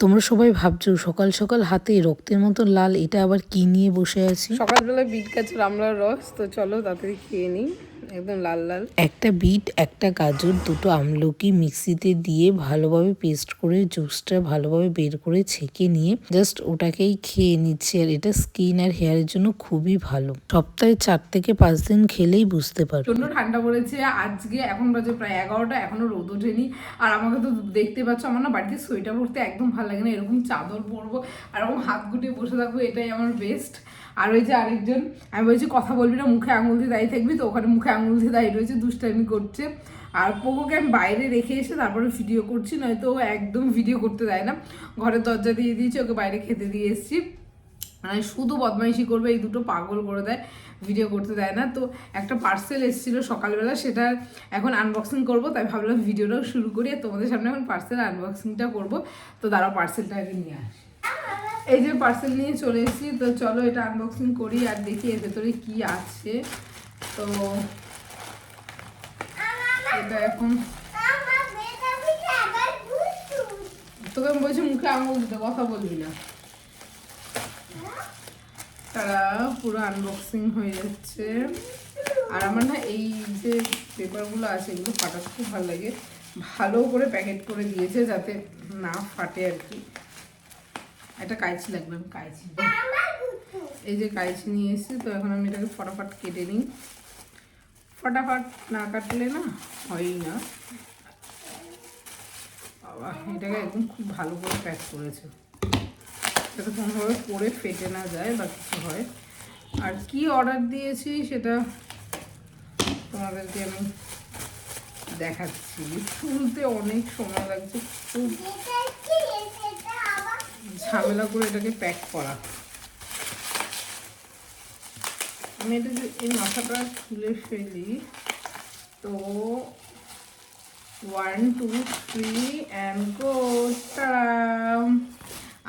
তোমরা সবাই ভাবছ, সকাল সকাল হাতে রক্তের মতো লাল, এটা আবার কি নিয়ে বসে আছি? সকালবেলা বিট গাছের আমলার রস, তো চলো তাড়াতাড়ি খেয়ে নিই। একদম লাল লাল। একটা বিট একটা গাজর দুটো আমলকি মিক্সিতে দিয়ে ভালোভাবে পেস্ট করে জুসটা ভালোভাবে বের করে ছেঁকে নিয়ে জাস্ট ওটাকেই খেয়ে নিচ্ছি। আর এটা স্কিন আর হেয়ারের জন্য খুবই ভালো। সপ্তাহে চার থেকে পাঁচ দিন খেলেই বুঝতে পারো প্রচণ্ড ঠান্ডা পড়েছে। আজকে এখন বাজে প্রায় এগারোটা এখনও রোদ ওঠেনি। আর আমাকে তো দেখতে পাচ্ছ আমার না বাড়িতে সোয়েটার পরতে একদম ভালো লাগে না। এরকম চাদর পরবো আর এরকম হাত গুটিয়ে বসে থাকব এটাই আমার বেস্ট আর ওই যে আরেকজন, আমি বলছি, কথা বলবি না, মুখে আঙুল দিয়ে দাঁড়িয়ে থাকবি তো, ওখানে মুখে আঙুল দিয়ে দাঁড়িয়ে রয়েছে, দুষ্টামি করছে। আর পোকোকে আমি বাইরে রেখে এসে তারপরে ভিডিও করছি, নয়তো ও একদম ভিডিও করতে দেয় না। ঘরের দরজা দিয়ে দিয়েছি, ওকে বাইরে খেতে দিয়ে এসেছি। মানে শুধু বদমাইশি করবে, এই দুটো পাগল করে দেয় ভিডিও করতে দেয় না। তো একটা পার্সেল এসেছিল সকালবেলা, সেটা এখন আনবক্সিং করব, তাই ভাবলাম ভিডিওটাও শুরু করি, আর তোমাদের সামনে এখন পার্সেল আনবক্সিংটা করব। তো দাঁড়াও পার্সেলটা আগে নিয়ে আসি। এই যে পার্সেল নিয়ে চলে এসেছি, তো চলো এটা আনবক্সিং করি আর দেখি এর ভেতরে কি আছে। তো এটা এখন তোকে আমি বলছি মুখে আঙুল দিতে কথা বলবি না। তারা পুরো আনবক্সিং হয়ে যাচ্ছে। আর আমার না এই যে পেপারগুলো আছে, এগুলো ফাটাতে খুব ভালো লাগে। ভালো করে প্যাকেট করে দিয়েছে যাতে না ফাটে আর কি। একটা কাইচি লাগবে আমি কাইচি এই যে কাইচি নিয়ে এসেছি তো এখন আমি এটাকে ফটাফট কেটে নিই। ফটাফট না কাটলে না হয়ই না। বাবা এটাকে একদম খুব ভালো করে প্যাক করেছে। যাতে কোনোভাবে পরে ফেটে না যায় বা কিছু হয়। আর কি অর্ডার দিয়েছি সেটা তোমাদেরকে আমি দেখাচ্ছি। তুলতে অনেক সময় লাগছে খুব ঝামেলা করে এটাকে প্যাক করা। আমি এটা এই মাথাটা খুলে ফেলি, তো ওয়ান টু থ্রি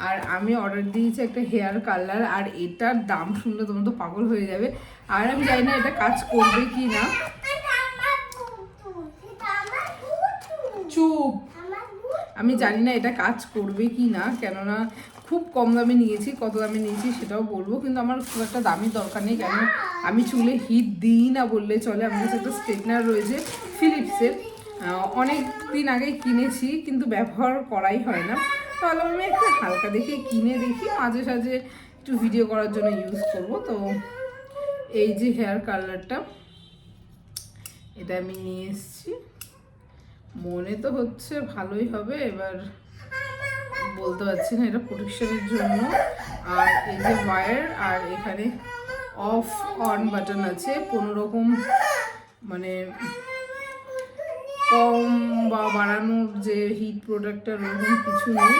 আর আমি অর্ডার দিয়েছি একটা হেয়ার কালার আর এটার দাম শুনলে তোমরা তো পাগল হয়ে যাবে। আর আমি জানি না এটা কাজ করবে কি না আমি জানি না এটা কাজ করবে কি না, কেননা খুব কম দামে নিয়েছি, কত দামে নিয়েছি সেটাও বলব, কিন্তু আমার খুব একটা দামি দরকার নেই, কেন আমি চুলে হিট দিই না বললে চলে, আমার কাছে একটা স্ট্রেটনার রয়েছে ফিলিপসের অনেক দিন আগে কিনেছি, কিন্তু ব্যবহার করাই হয় না। তাহলে আমি একটা হালকা দেখে কিনে দেখি, মাঝে সাঝে একটু ভিডিও করার জন্য ইউজ করব। তো এই যে হেয়ার কালারটা এটা আমি নিয়ে এসেছি। মনে তো হচ্ছে ভালোই হবে, এবার বলতে পারছি না এটা প্রোটেকশনের জন্য। আর এই যে ওয়ার আর এখানে অফ অন বাটন আছে, কোনো রকম মানে কম বা বাড়ানোর যে হিট প্রোডাক্টটা ওরকম কিছু নেই।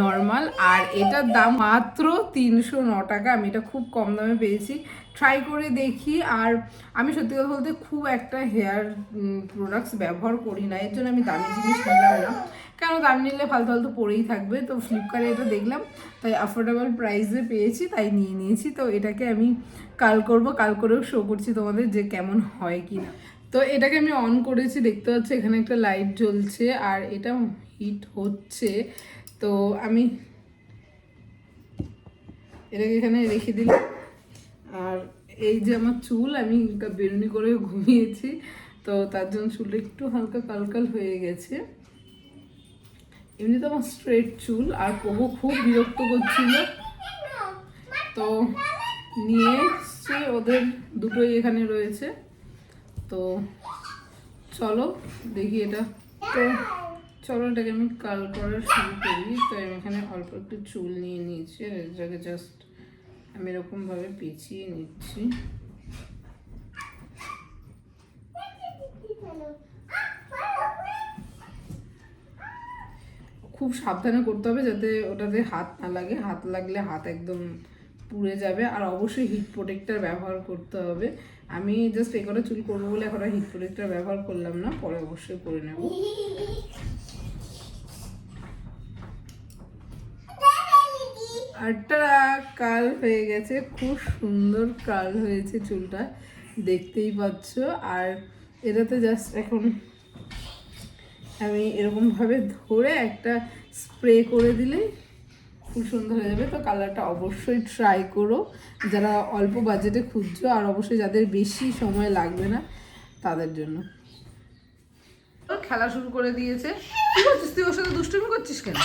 নর্মাল আর এটার দাম মাত্র তিনশো ন টাকা। আমি এটা খুব কম দামে পেয়েছি। ট্রাই করে দেখি, আর আমি সত্যি কথা বলতে খুব একটা হেয়ার প্রোডাক্টস ব্যবহার করি না। এর জন্য আমি দামি জিনিস নিলাম না। কেন দাম নিলে ফালতু ফালতু পরেই থাকবে? তো ফ্লিপকার্টে এটা দেখলাম, তাই অ্যাফোর্ডেবল প্রাইসে পেয়েছি, তাই নিয়ে নিয়েছি। তো এটাকে আমি কাল করব, কাল করেও শো করছি তোমাদের যে কেমন হয় কি না তো এটাকে আমি অন করেছি, দেখতে পাচ্ছি এখানে একটা লাইট জ্বলছে, আর এটা হিট হচ্ছে। তো আমি এটাকে এখানে রেখে দিলাম। আর এই যে আমার চুল, আমি বেরুনি করে ঘুমিয়েছি, তো তার জন্য চুলটা একটু হালকা কালকাল হয়ে গেছে। এমনি তো আমার স্ট্রেট চুল, আর প্রভু খুব বিরক্ত করছিল। তো নিয়ে এসছি ওদের দুটোই এখানে রয়েছে। তো চলো দেখি এটা। তো চলো এটাকে আমি কাল করা শুরু করি। তো আমি এখানে অল্প একটু চুল নিয়ে নিয়েছি আর এটাকে জাস্ট আমি এরকমভাবে পেঁচিয়ে নিচ্ছি। খুব সাবধানে করতে হবে যাতে ওটাতে হাত না লাগে। হাত লাগলে হাত একদম পুড়ে যাবে আর অবশ্যই হিট প্রোটেক্টার ব্যবহার করতে হবে। আমি জাস্ট এই কটা চুল করব বলে এখন হিট প্রোটেক্টার ব্যবহার করলাম না, পরে অবশ্যই করে নেব। আটটা কাল হয়ে গেছে, খুব সুন্দর কাল হয়েছে চুলটা, দেখতেই পাচ্ছ। আর এটাতে জাস্ট এখন আমি এরকমভাবে ধরে একটা স্প্রে করে দিলে খুব সুন্দর হয়ে যাবে, তো কালারটা অবশ্যই ট্রাই করো। যারা অল্প বাজেটে খুঁজছো, আর অবশ্যই যাদের বেশি সময় লাগবে না, তাদের জন্য। খেলা শুরু করে দিয়েছে। তুই? ওর সাথে দুষ্টুমি করছিস কেন?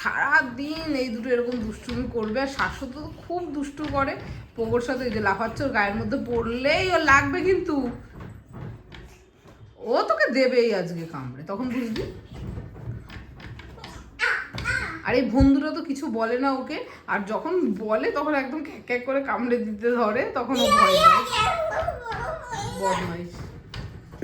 সারাদিন এই দুটো এরকম দুষ্টুমি করবে, আর শাশ্বত তো খুব দুষ্টু করে। পোগোর সাথে যে লাফাচ্ছে, ওর গায়ের মধ্যে পড়লেই ও লাগবে কিন্তু। ও তোকে দেবেই আজকে কামড়ে, তখন বুঝবি? আর এই বন্ধুরা তো কিছু বলে না ওকে আর যখন বলে তখন একদম ক্যাক ক্যাক করে কামড়ে দিতে ধরে তখন ও ভয় পায় বদমাইশ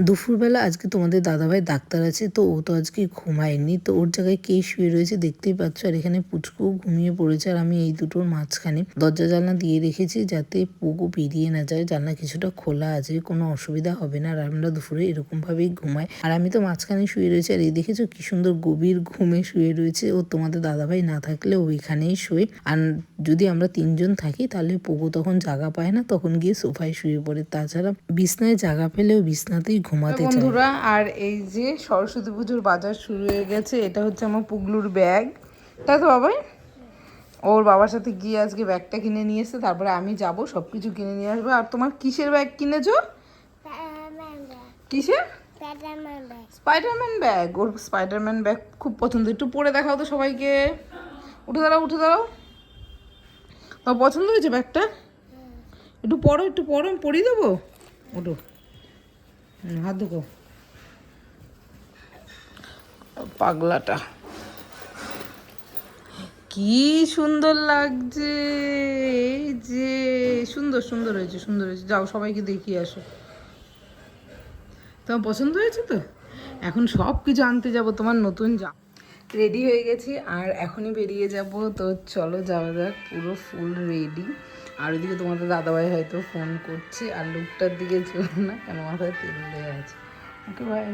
দুপুরবেলা আজকে তোমাদের দাদাভাই ডাক্তার আছে, তো ও তো আজকে ঘুমায়নি, তো ওর জায়গায় কে শুয়ে রয়েছে দেখতেই পাচ্ছ, আর এখানে পুচকুও ঘুমিয়ে পড়েছে, আর আমি এই দুটোর মাঝখানে দরজা জানলা দিয়ে রেখেছি যাতে পুকু বেরিয়ে না যায়, জানলা কিছুটা খোলা আছে, কোনো অসুবিধা হবে না, আর আমরা দুপুরে এরকম ভাবেই ঘুমাই। আর আমি তো মাঝখানে শুয়ে রয়েছি, আর এই দেখেছ কি সুন্দর গভীর ঘুমে শুয়ে রয়েছে ও, তোমাদের দাদাভাই না থাকলে ওইখানেই শুয়ে। আর যদি আমরা তিনজন থাকি তাহলে পুকু তখন জায়গা পায় না, তখন গিয়ে সোফায় শুয়ে পড়ে। তাছাড়া বিছনায় জায়গা পেলেও বিছনাতেই ঘুমাতে বন্ধুরা আর এই যে সরস্বতী পুজোর বাজার শুরু হয়ে গেছে এটা হচ্ছে আমার পুগলুর ব্যাগ। তাই তো বাবাই? ওর বাবার সাথে গিয়ে আজকে ব্যাগটা কিনে নিয়ে এসে তারপরে আমি যাব সব কিছু কিনে নিয়ে আসব। আর তোমার কিসের ব্যাগ কিনেছো? কিসের? Spiderman bag. ওর স্পাইডারম্যান ব্যাগ খুব পছন্দ। একটু পরে দেখাও তো সবাইকে। উঠে দাঁড়াও উঠে দাঁড়াও। তোমার পছন্দ হয়েছে ব্যাগটা? একটু পরো একটু পরো পরিয়ে দেবো? ওটো হাত পাগলাটা। কি সুন্দর লাগছে এই যে সুন্দর সুন্দর হয়েছে সুন্দর হয়েছে। যাও সবাইকে দেখিয়ে আসো। তোমার পছন্দ হয়েছে তো? এখন সব কিছু আনতে যাব তোমার নতুন যা রেডি হয়ে গেছি আর এখনই বেরিয়ে যাব তো চলো যাওয়া যাক পুরো ফুল রেডি আর ওইদিকে তোমাদের দাদাভাই হয়তো ফোন করছে, আর লুকটার দিকে ছিল না, কেন মাথায় তেল দেওয়া আছে। ওকে ভাই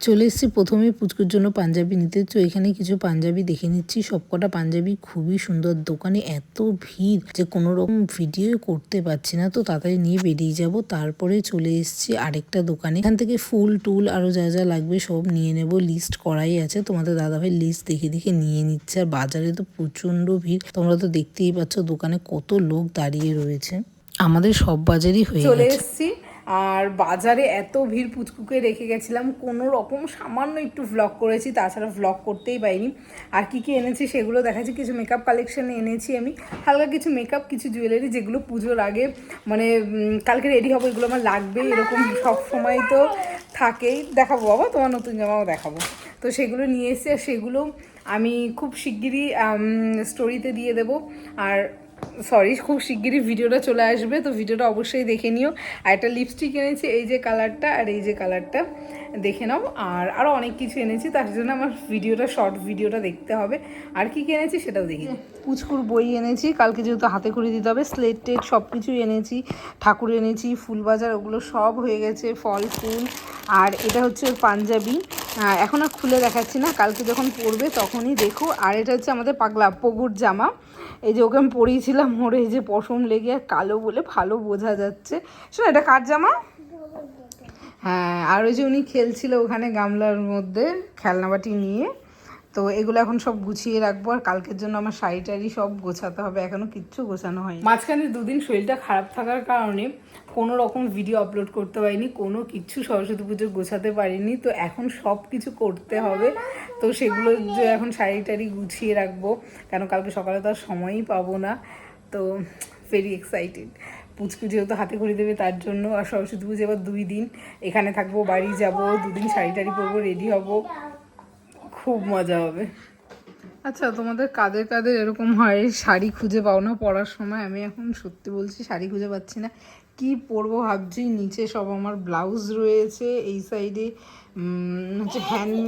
চলে এসেছি প্রথমে পুচকুর জন্য পাঞ্জাবি নিতে। তো এখানে কিছু পাঞ্জাবি দেখে নিচ্ছি। সবকটা পাঞ্জাবি খুবই সুন্দর দোকানে। এত ভিড় যে কোনো রকম ভিডিও করতে পারছি না। তো তাড়াতাড়ি নিয়ে বেরিয়ে যাব। তারপরে চলে এসেছি আরেকটা দোকানে। এখান থেকে ফুল টুল আরও যা যা লাগবে সব নিয়ে নেব। লিস্ট করাই আছে। তোমাদের দাদাভাই লিস্ট দেখে দেখে নিয়ে নিচ্ছে। আর বাজারে তো প্রচণ্ড ভিড়। তোমরা তো দেখতেই পাচ্ছ দোকানে কত লোক দাঁড়িয়ে রয়েছে। আমাদের সব বাজারই হয়ে চলে এসেছি। আর বাজারে এত ভিড় পুচকুকে রেখে গেছিলাম, কোনো রকম সামান্য একটু ভ্লগ করেছি, তাছাড়া ভ্লগ করতেই পারিনি। আর কি কি এনেছি সেগুলো দেখাচ্ছি, কিছু মেকআপ কালেকশন এনেছি আমি, হালকা কিছু মেকআপ কিছু জুয়েলারি যেগুলো পুজোর আগে মানে কালকে রেডি হব, এগুলো আমার লাগবে, এরকম সব সময় তো থাকেই। দেখাবো বাবা, তোমার নতুন জামাও দেখাবো। তো সেগুলো নিয়ে আর সেগুলো আমি খুব শিগগিরই স্টোরিতে দিয়ে দেবো। আর সরি, খুব শিগগিরই ভিডিওটা চলে আসবে, তো ভিডিওটা অবশ্যই দেখে নিও। আর একটা লিপস্টিক এনেছি, এই যে কালারটা আর এই যে কালারটা দেখে নাও। আর আরও অনেক কিছু এনেছি, তার জন্য আমার ভিডিওটা শর্ট ভিডিওটা দেখতে হবে। আর কি কি এনেছি সেটাও দেখি পুচকুর বই এনেছি, কালকে যেহেতু হাতে করে দিতে হবে স্লেট টেট সব কিছুই এনেছি, ঠাকুর এনেছি, ফুল বাজার, ওগুলো সব হয়ে গেছে, ফল, ফুল। আর এটা হচ্ছে পাঞ্জাবি। এখন আর খুলে দেখাচ্ছি না, কালকে যখন পরবে তখনই দেখো। আর এটা হচ্ছে আমাদের পাগলা পগুর জামা। এই যে ওকে আমি পরিয়েছিলাম, ওর এই যে পশম লেগে কালো বলে ভালো বোঝা যাচ্ছে। শোনো, এটা কার জামা? হ্যাঁ আর ওই যে উনি খেলছিল ওখানে গামলার মধ্যে খেলনাবাটি নিয়ে, তো এগুলো এখন সব গুছিয়ে রাখব, আর কালকের জন্য আমার শাড়ি সব গোছাতে হবে, এখনও কিচ্ছু গোছানো হয়নি। মাঝখানে দুদিন শরীরটা খারাপ থাকার কারণে কোনো রকম ভিডিও আপলোড করতে পারিনি, কোনো কিচ্ছু সরস্বতী পুজো গোছাতে পারিনি, তো এখন সব কিছু করতে হবে, তো সেগুলো যে এখন শাড়ি গুছিয়ে রাখব, কেন কালকে সকালে তো আর সময়ই পাবো না, তো ভেরি এক্সাইটেড পুচকু যেহেতু হাতে করে দেবে, তার জন্য আর সরস্বতী পুজো এবার দুই দিন। এখানে থাকব, বাড়ি যাব, দুদিন শাড়ি টাড়ি পরবো রেডি হব। খুব মজা হবে। আচ্ছা তোমাদের কাদের কাদের এরকম হয় শাড়ি খুঁজে পাও না পরার সময়? আমি এখন সত্যি বলছি শাড়ি খুঁজে পাচ্ছি না। কি পরবো ভাবছি, নিচে সব আমার ব্লাউজ রয়েছে, এই সাইডে হচ্ছে হ্যান্ড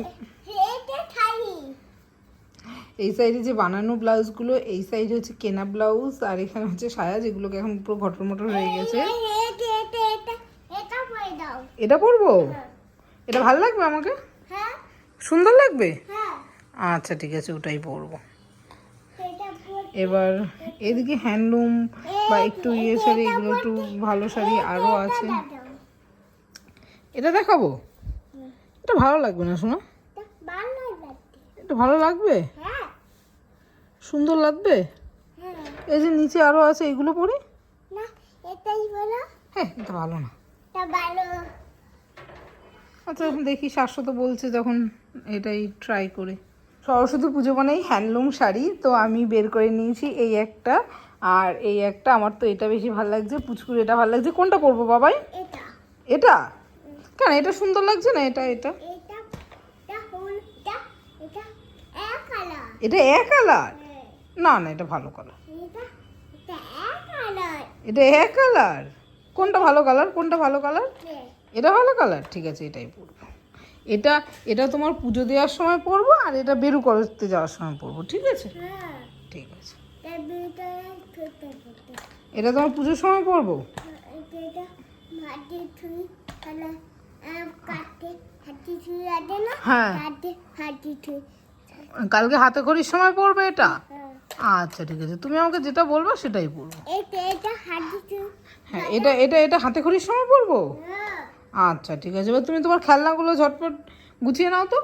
এই সাইডে যে বানানো ব্লাউজগুলো এই সাইডে হচ্ছে কেনা ব্লাউজ আর এখানে হচ্ছে সায়া যেগুলোকে এখন পুরো ঘটর মটর হয়ে গেছে। এটা পরবো? এটা ভালো লাগবে আমাকে? সুন্দর লাগবে? আচ্ছা ঠিক আছে ওটাই পরবো। এবার এদিকে হ্যান্ডলুম বা একটু ইয়ে শাড়ি এগুলো একটু ভালো শাড়ি আরও আছে। এটা দেখাবো? এটা ভালো লাগবে না শোনো এটা ভালো লাগবে। হ্যাঁ সুন্দর লাগবে? হ্যাঁ। এই যে নিচে আরও আছে এগুলো পরে? না এটাই বলো। হ্যাঁ এটা ভালো না। তা ভালো। আচ্ছা দেখি শাশ্বত বলছে যখন এটাই ট্রাই করে। সরস্বতী পুজো মানেই হ্যান্ডলুম শাড়ি তো আমি বের করে নিয়েছি এই একটা। আর এই একটা আমার তো এটা বেশি ভালো লাগছে পুচকুর এটা ভালো লাগছে। কোনটা পরবো বাবাই? এটা। এটা? কেন এটা সুন্দর লাগছে না এটা এটা? এটা এটা এটা এটা এটা এক কালার না না এটা ভালো কালার এটা এক কালার এটা এক কালার কোনটা ভালো কালার কোনটা ভালো কালার এটা ভালো কালার ঠিক আছে এটাই পরবো। এটা এটা তোমার পুজো দেওয়ার সময় পরবো আর এটা বেরু করতে যাওয়ার সময় পরবো ঠিক আছে? হ্যাঁ। ঠিক আছে। এটা তোমার পুজোর সময় পরবো? হ্যাঁ ছুঁই কালকে হাতে খড়ির সময় পরবে এটা? হ্যাঁ আচ্ছা ঠিক আছে। তুমি আমাকে যেটা বলব সেটাই পরবো হ্যাঁ এটা এটা এটা হাতে খড়ির সময় পরবো? হ্যাঁ। আচ্ছা ঠিক আছে। এবার তুমি তোমার খেলনাগুলো ঝটপট গুছিয়ে নাও তো।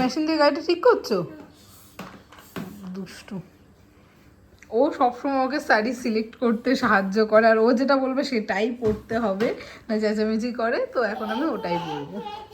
মেশিন দিয়ে গাড়িটা ঠিক করছ? দুষ্টু। ও সবসময় ওকে শাড়ি সিলেক্ট করতে সাহায্য করে আর ও যেটা বলবে সেটাই পরতে হবে না চেঁচামেচি করে তো এখন আমি ওটাই বলব।